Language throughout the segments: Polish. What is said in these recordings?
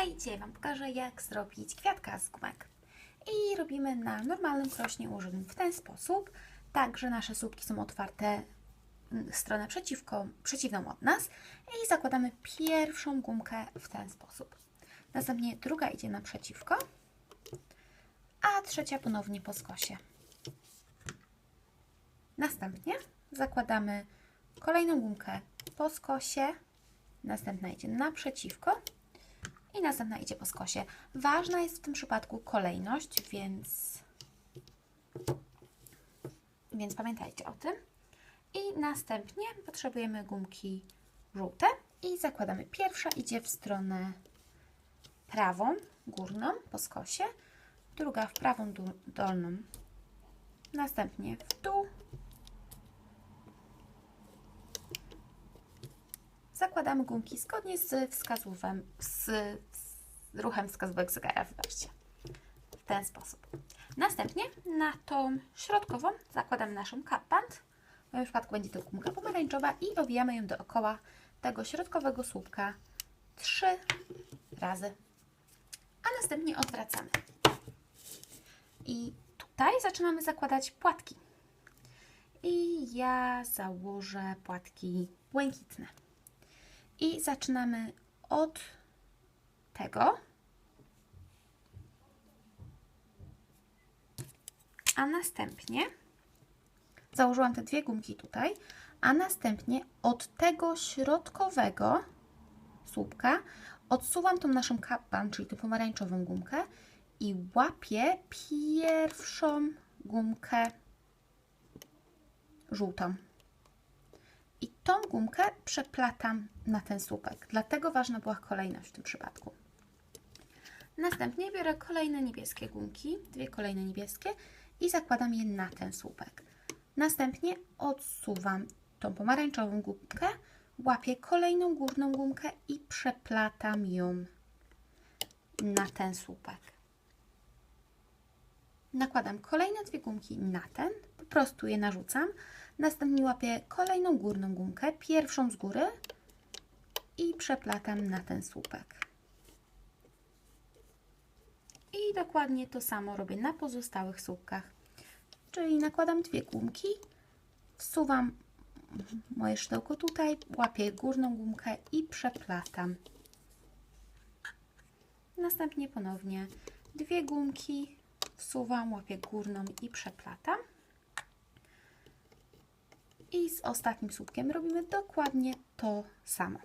Hej, dzisiaj Wam pokażę jak zrobić kwiatka z gumek. I robimy na normalnym krośnie ułożonym w ten sposób, tak że nasze słupki są otwarte w stronę przeciwko, przeciwną od nas i zakładamy pierwszą gumkę w ten sposób. Następnie druga idzie naprzeciwko, a trzecia ponownie po skosie. Następnie zakładamy kolejną gumkę po skosie, następna idzie naprzeciwko i następna idzie po skosie. Ważna jest w tym przypadku kolejność, więc, więc pamiętajcie o tym. I następnie potrzebujemy gumki żółte i zakładamy pierwsza idzie w stronę prawą, górną po skosie, druga w prawą dolną, następnie w dół zakładamy gumki zgodnie z wskazówem, z, z ruchem wskazówek zegara, wybaczcie. W ten sposób. Następnie na tą środkową zakładamy naszą kapband. W moim przypadku będzie to gumka pomarańczowa i owijamy ją dookoła tego środkowego słupka trzy razy. A następnie odwracamy. I tutaj zaczynamy zakładać płatki. I ja założę płatki błękitne. I zaczynamy od tego. A następnie założyłam te dwie gumki tutaj, a następnie od tego środkowego słupka odsuwam tą naszą kappan, czyli tę pomarańczową gumkę i łapię pierwszą gumkę żółtą. Tą gumkę przeplatam na ten słupek. Dlatego ważna była kolejność w tym przypadku. Następnie biorę kolejne niebieskie gumki, dwie kolejne niebieskie i zakładam je na ten słupek. Następnie odsuwam tą pomarańczową gumkę, łapię kolejną górną gumkę i przeplatam ją na ten słupek. Nakładam kolejne dwie gumki na ten, po prostu je narzucam. Następnie łapię kolejną górną gumkę, pierwszą z góry i przeplatam na ten słupek. I dokładnie to samo robię na pozostałych słupkach. Czyli nakładam dwie gumki, wsuwam moje szydełko tutaj, łapię górną gumkę i przeplatam. Następnie ponownie dwie gumki, wsuwam, łapię górną i przeplatam. I z ostatnim słupkiem robimy dokładnie to samo.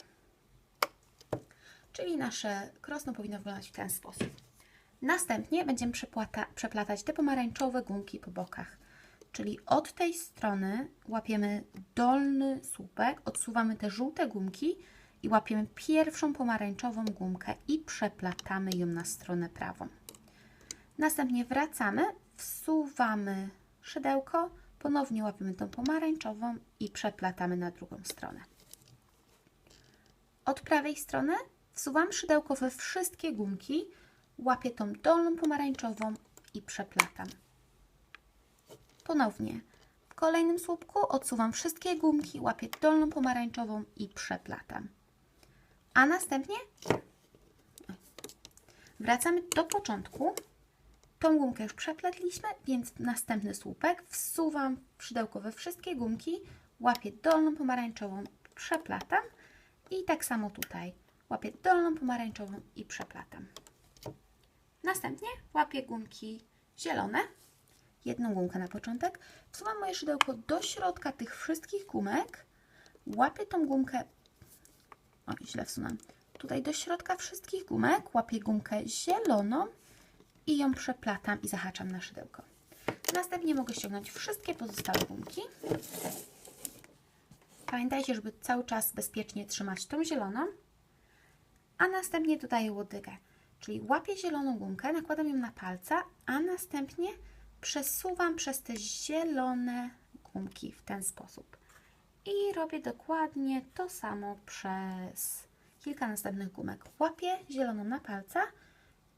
Czyli nasze krosno powinno wyglądać w ten sposób. Następnie będziemy przeplata, przeplatać te pomarańczowe gumki po bokach. Czyli od tej strony łapiemy dolny słupek, odsuwamy te żółte gumki i łapiemy pierwszą pomarańczową gumkę i przeplatamy ją na stronę prawą. Następnie wracamy, wsuwamy szydełko, ponownie łapiemy tą pomarańczową i przeplatamy na drugą stronę. Od prawej strony wsuwam szydełko we wszystkie gumki, łapię tą dolną pomarańczową i przeplatam. Ponownie w kolejnym słupku odsuwam wszystkie gumki, łapię dolną pomarańczową i przeplatam. A następnie wracamy do początku. Tą gumkę już przepletliśmy, więc następny słupek wsuwam szydełko we wszystkie gumki, łapię dolną pomarańczową, przeplatam i tak samo tutaj. Łapię dolną pomarańczową i przeplatam. Następnie łapię gumki zielone, jedną gumkę na początek, wsuwam moje szydełko do środka tych wszystkich gumek, łapię tą gumkę, o źle wsunąłem, tutaj do środka wszystkich gumek, łapię gumkę zieloną i ją przeplatam i zahaczam na szydełko. Następnie mogę ściągnąć wszystkie pozostałe gumki. Pamiętajcie, żeby cały czas bezpiecznie trzymać tą zieloną, a następnie dodaję łodygę. Czyli łapię zieloną gumkę, nakładam ją na palca, a następnie przesuwam przez te zielone gumki w ten sposób. I robię dokładnie to samo przez kilka następnych gumek. Łapię zieloną na palca,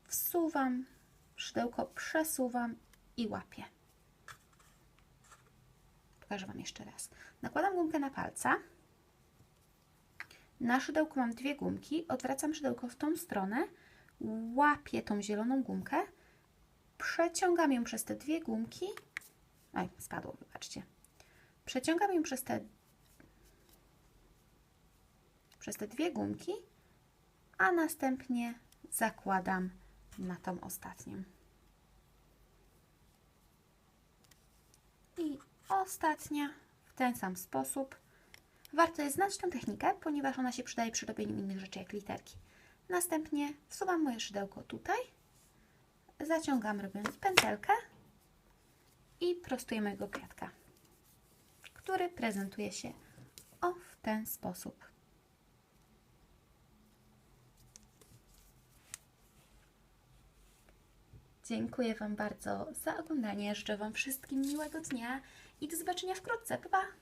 wsuwam szydełko, przesuwam i łapię. Pokażę Wam jeszcze raz. Nakładam gumkę na palca. Na szydełku mam dwie gumki, odwracam szydełko w tą stronę, łapię tą zieloną gumkę, przeciągam ją przez te dwie gumki. Oj, spadło, wybaczcie. Przeciągam ją przez te, przez te dwie gumki, a następnie zakładam na tą ostatnią. I ostatnia w ten sam sposób. Warto jest znać tę technikę, ponieważ ona się przydaje przy robieniu innych rzeczy jak literki. Następnie wsuwam moje szydełko tutaj, zaciągam robiąc pętelkę i prostuję mojego kwiatka, który prezentuje się o w ten sposób. Dziękuję Wam bardzo za oglądanie. Życzę Wam wszystkim miłego dnia i do zobaczenia wkrótce. Pa! pa!